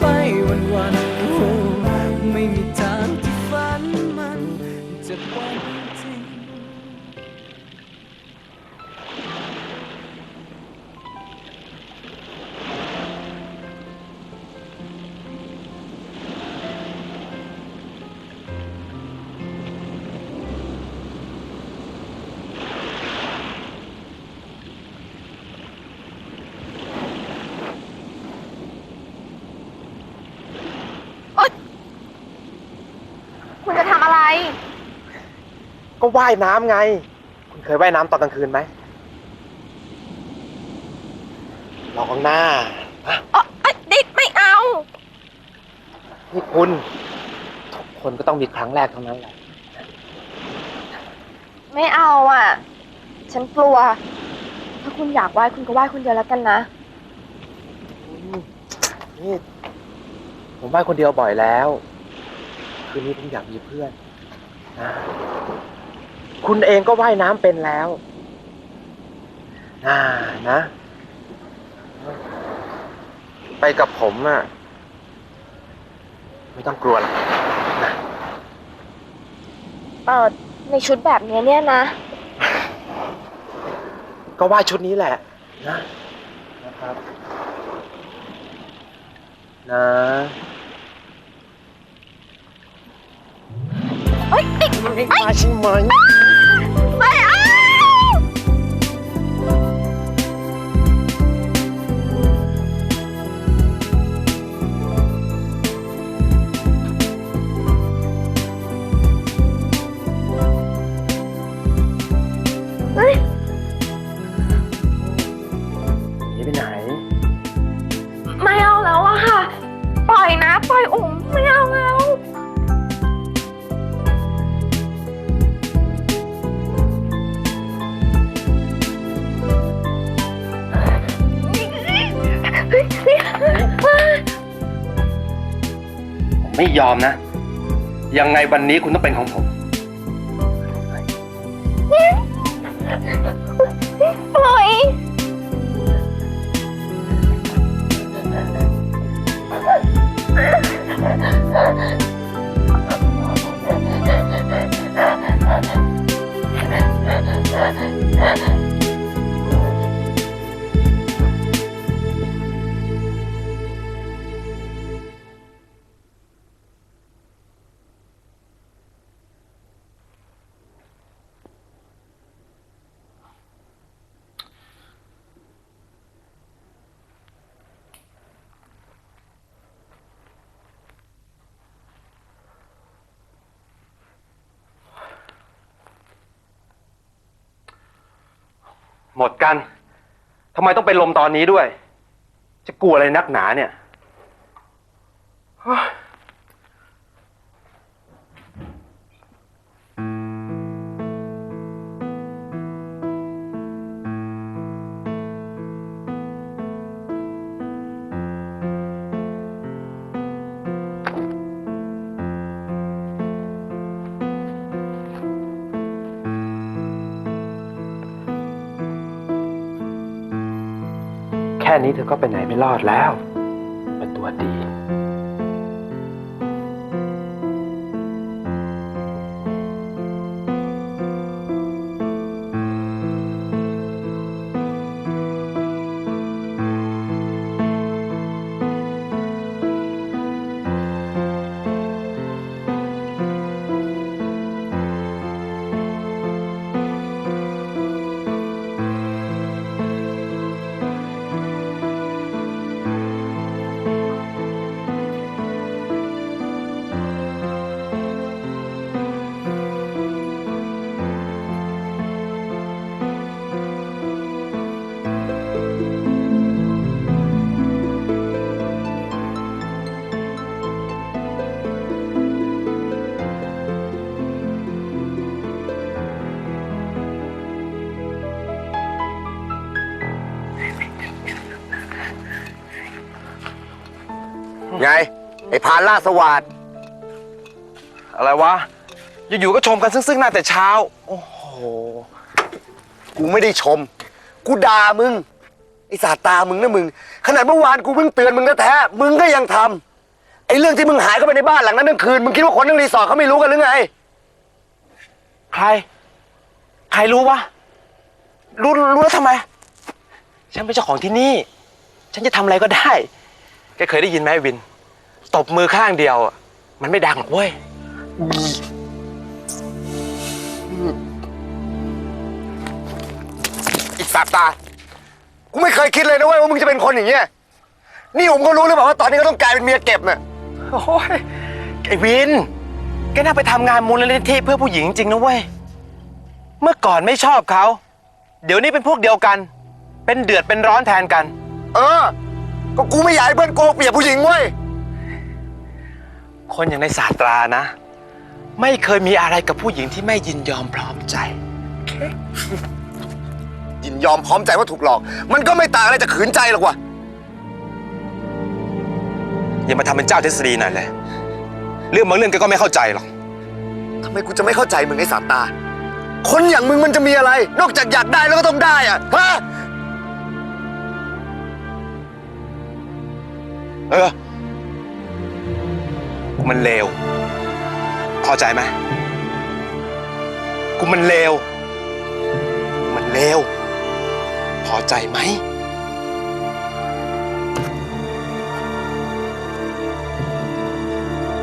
ไปวันวันๆโอ้ไม่มี ว่ายน้ำไง คุณเคยว่ายน้ำตอนกลางคืนไหมลองหน้าเอ๋อดิดไม่เอา นี่คุณทุกคนก็ต้องมีครั้งแรกเท่านั้นแหละ ไม่เอาอะ ฉันกลัว ถ้าคุณอยากไหว้คุณก็ไหว้คนเดียวแล้วกันนะนี่ผมว่ายคนเดียวบ่อยแล้ว คืนนี้ผมอยากมีเพื่อนนะ คุณเองก็ว่ายน้ำเป็นแล้วน่านะ ไปกับผมอะไม่ต้องกลัวหรอกนะเออในชุดแบบนี้เนี่ยนะ ก็ว่ายชุดนี้แหละ นะ นะครับ นะเฮ้ยเอ้ยไม่มาใช่ไหมไม่ ไม่เอาแล้วอะค่ะ ปล่อยนะ ปล่อยอุ๋มไม่เอาแล้ว ผมไม่ยอมนะ ยังไงวันนี้คุณต้องเป็นของผม หมดกันทำไมต้องเป็นลมตอนนี้ด้วย จะกลัวอะไรนักหนาเนี่ยเฮ้ย ค่นี้เธอก็ไปไหนไม่รอดแล้ว เป็นตัวดี ไง ไอ้พานล่าสวัสดอะไรวะ อยู่ๆก็ชมกันซึ่งๆหน้าแต่เช้า โอ้โห กูไม่ได้ชม กูด่ามึง ไอ้สาตามึงนะมึง ขนาดเมื่อวานกูเพิ่งเตือนมึงแท้ๆมึงก็ยังทำไอ้เรื่องที่มึงหายเข้าไปในบ้านหลังนั้นทั้งคืน มึงคิดว่าคนทั้งรีสอร์ทเขาไม่รู้กันหรือไง ใคร ใครรู้วะ รู้รู้แล้วทำไม ฉันเป็นเจ้าของที่นี่ ฉันจะทำอะไรก็ได้ แกเคยได้ยินไหมไอ้วิน ตบมือข้างเดียวอะมันไม่ดังหรอกเว้ย อีกสาตา กูไม่เคยคิดเลยนะเว้ยว่ามึงจะเป็นคนอย่างเงี้ย นี่ผมก็รู้หรือเปล่าว่าตอนนี้ก็ต้องกลายเป็นเมียเก็บน่ะ โอ้ยไอ้วิน แกน่าไปทำงานมูลนิธิเพื่อผู้หญิงจริงนะเว้ย เมื่อก่อนไม่ชอบเขา เดี๋ยวนี้เป็นพวกเดียวกัน เป็นเดือดเป็นร้อนแทนกัน เออ ก็กูไม่อยากให้เพื่อนโกงเปรียบผู้หญิงเว้ย คนอย่างในศาสตรานะ ไม่เคยมีอะไรกับผู้หญิงที่ไม่ยินยอมพร้อมใจ ยินยอมพร้อมใจว่าถูกหลอก มันก็ไม่ต่างอะไรจากขืนใจหรอกวะอย่ามาทำเป็นเจ้าทฤษฎีหน่อยเลย เรื่องบางเรื่องแกก็ไม่เข้าใจหรอก ทำไมกูจะไม่เข้าใจมึงไอ้สามตา คนอย่างมึงมันจะมีอะไร นอกจากอยากได้แล้วก็ต้องได้อะฮะ เออ กูมันเลวพอใจไหมกูมันเลวมันเลวพอใจไหม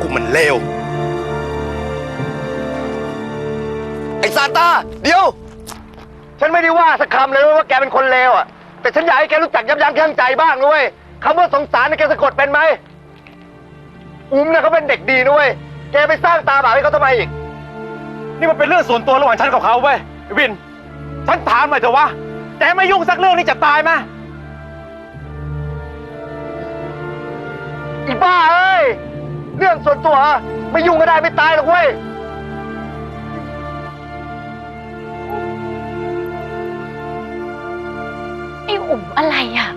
กูมันเลวไอ้ซานตา เดี๋ยว ฉันไม่ได้ว่าสักคำเลยว่าแกเป็นคนเลวอะ แต่ฉันอยากให้แกรู้จักยับยั้งชั่งใจบ้างด้วย คำว่าสงสารเนี่ยแกสะกดเป็นไหม อุ้มเนี่ยเขาเป็นเด็กดีด้วยแกไปสร้างตาบาปให้เขาทำไมอีก นี่มันเป็นเรื่องส่วนตัวระหว่างฉันกับเขาเว้ยวิน ฉันถามหน่อยเถอะวะแกไม่ยุ่งสักเรื่องนี่จะตายไหมอีบ้าเอ้ย เรื่องส่วนตัวไม่ยุ่งก็ได้ไม่ตายหรอกเว้ย ไอ้อุ๋มอะไรอะ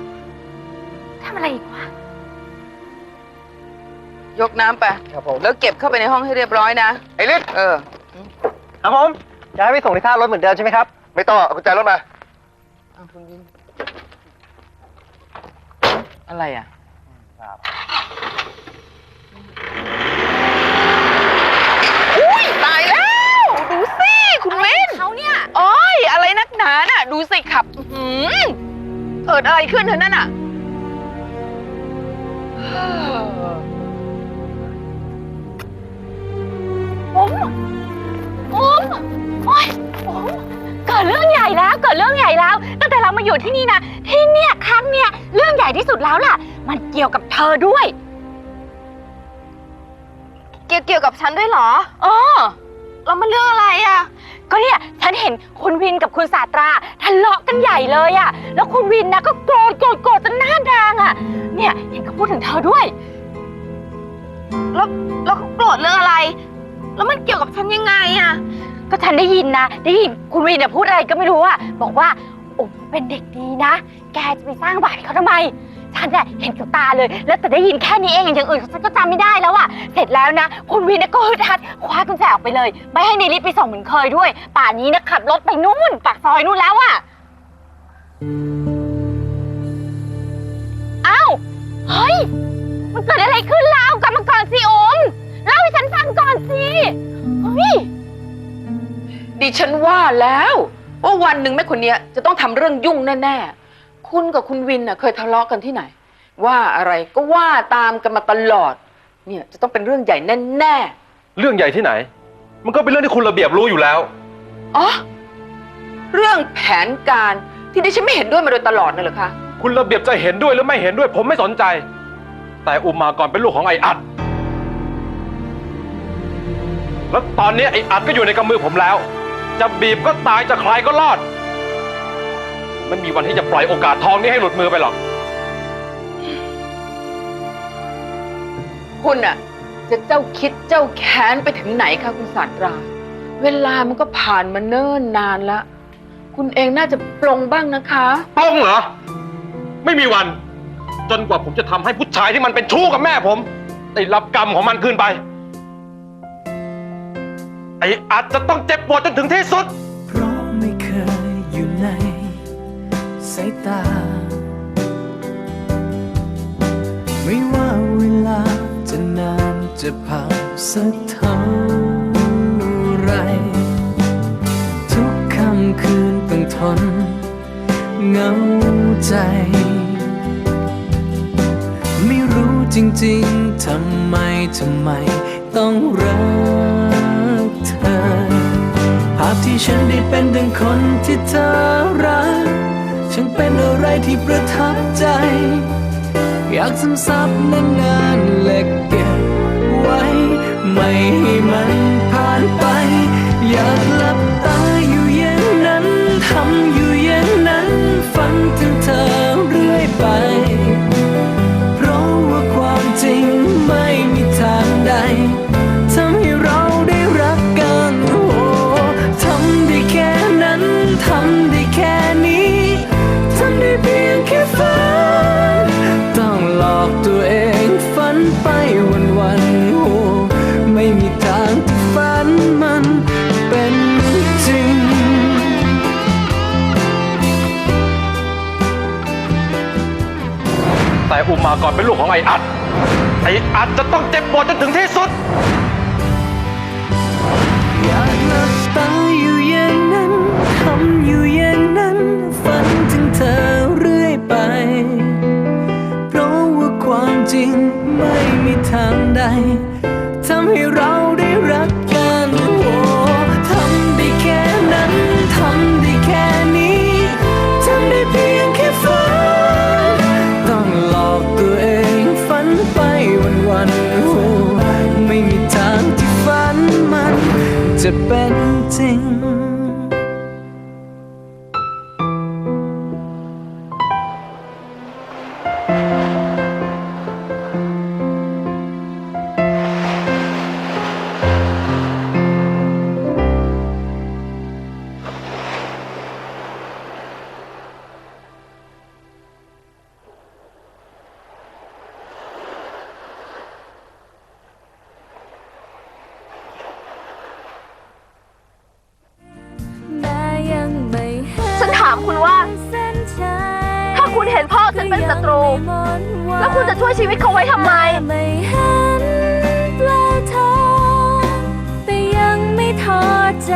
ยกน้ำไป ครับผมแล้วเก็บเข้าไปในห้องให้เรียบร้อยนะ ไอ้ฤทธิ์เออ ครับผมจะให้ไปส่งที่ท่ารถเหมือนเดิมใช่ไหมครับ ไม่ต้องเอากุญแจรถมา เอาคุณวินอะไรอะ อุ้ยตายแล้ว ดูสิ คุณวินเขาเนี่ยโอ้ย อะไรนักหนาน่ะ ดูสิขับอื้อหือเกิดอะไรขึ้นเธอนั่นน่ะอุ๋ เกิดเรื่องใหญ่แล้วเกิดเรื่องใหญ่แล้วตั้งแต่เรามาอยู่ที่นี่นะที่เนี่ยครั้งเนี่ยเรื่องใหญ่ที่สุดแล้วล่ะ มันเกี่ยวกับเธอด้วย เกี่ยวเกี่ยวกับฉันด้วยเหรออ๋อแล้วมันเรื่องอะไรอะก็เนี่ยฉันเห็นคุณวินกับคุณสาตราทะเลาะกันใหญ่เลยอะแล้วคุณวินนะก็โกรธโกรธโกรธจนหน้าแดงอะเนี่ยเห็นเขาพูดถึงเธอด้วย แล้วแล้วเขาโกรธเรื่องอะไร แล้วมันเกี่ยวกับฉันยังไงอะ ก็ฉันได้ยินนะได้ยินคุณวินเนี่ยพูดอะไรก็ไม่รู้อะบอกว่าโอ้เป็นเด็กดีนะ แกจะไปสร้างบาปให้เขาทำไม ฉันเนี่ยเห็นกับตาเลย แล้วแต่ได้ยินแค่นี้เองอย่างอื่นฉันก็จำไม่ได้แล้วอะเสร็จแล้วนะ คุณวินเนี่ยก็ฮึดฮัดคว้ากุญแจออกไปเลย ไม่ให้ในลิฟต์ไปส่งเหมือนเคยด้วย ป่านนี้นะขับรถไปนู่นปากซอยนู่นแล้วอะอ้าวเฮ้ยมันเกิดอะไรขึ้นแล้วกลับมาก่อนสิโอมเล่าให้ฉันฟังก่อนสิเฮ้ย ดิฉันว่าแล้วว่าวันหนึ่งแม่คนเนี้ยจะต้องทำเรื่องยุ่งแน่ๆ คุณกับคุณวินน่ะเคยทะเลาะกันที่ไหน ว่าอะไรก็ว่าตามกันมาตลอด เนี่ยจะต้องเป็นเรื่องใหญ่แน่เรื่องใหญ่ที่ไหน มันก็เป็นเรื่องที่คุณระเบียบรู้อยู่แล้ว ๆอ๋อเรื่องแผนการที่ดิฉันไม่เห็นด้วยมาโดยตลอดนั่นเหรอคะคุณระเบียบจะเห็นด้วยหรือไม่เห็นด้วย ผมไม่สนใจ แต่อุมมาก่อนเป็นลูกของไอ้อัด แล้วตอนนี้ไอ้อัดก็อยู่ในกำมือผมแล้ว จะบีบก็ตายจะใครก็รอด ไม่มีวันที่จะปล่อยโอกาสทองนี้ให้หลุดมือไปหรอก คุณน่ะจะเจ้าคิดเจ้าแค้นไปถึงไหนคะคุณสาตรา เวลามันก็ผ่านมาเนิ่นนานละคุณเองน่าจะปลงบ้างนะคะปล้งเหรอ ไม่มีวัน จนกว่าผมจะทำให้ผู้ชายที่มันเป็นชู้กับแม่ผม ได้รับกรรมของมันคืนไป ไอ้อัดจะต้องเจ็บปวดจนถึง จะผ่าสักเท่าไร ทุกคำคืนต้องทนเหงาใจ ไม่รู้จริงๆ ทำไม ทำไม ต้องรักเธอ ภาพที่ฉันได้เป็นดังคนที่เธอรัก ฉันเป็นอะไรที่ประทับใจ อยากซึมซับนานๆและเก ไว้ ไม่ให้มันผ่านไป อยากหลับายอุมาก่อนเป็นลูกของไอ้อัด ไอ้อัดจะต้องเจ็บปวดจนถึงที่สุด อยากหลับตาอยู่อย่างนั้นทำอยู่อย่างนั้น ฝันถึงเธอเรื่อยไป เพราะว่าความจริงไม่มีทางใดทำให้เรา จะเป็นจริงามคุณว่า ถ้าคุณเห็นพ่อฉันเป็นศัตรู แล้วคุณจะช่วยชีวิตเขาไว้ทำไม ไม่เห็นปลาทางแต่ยังไม่ท้อใจ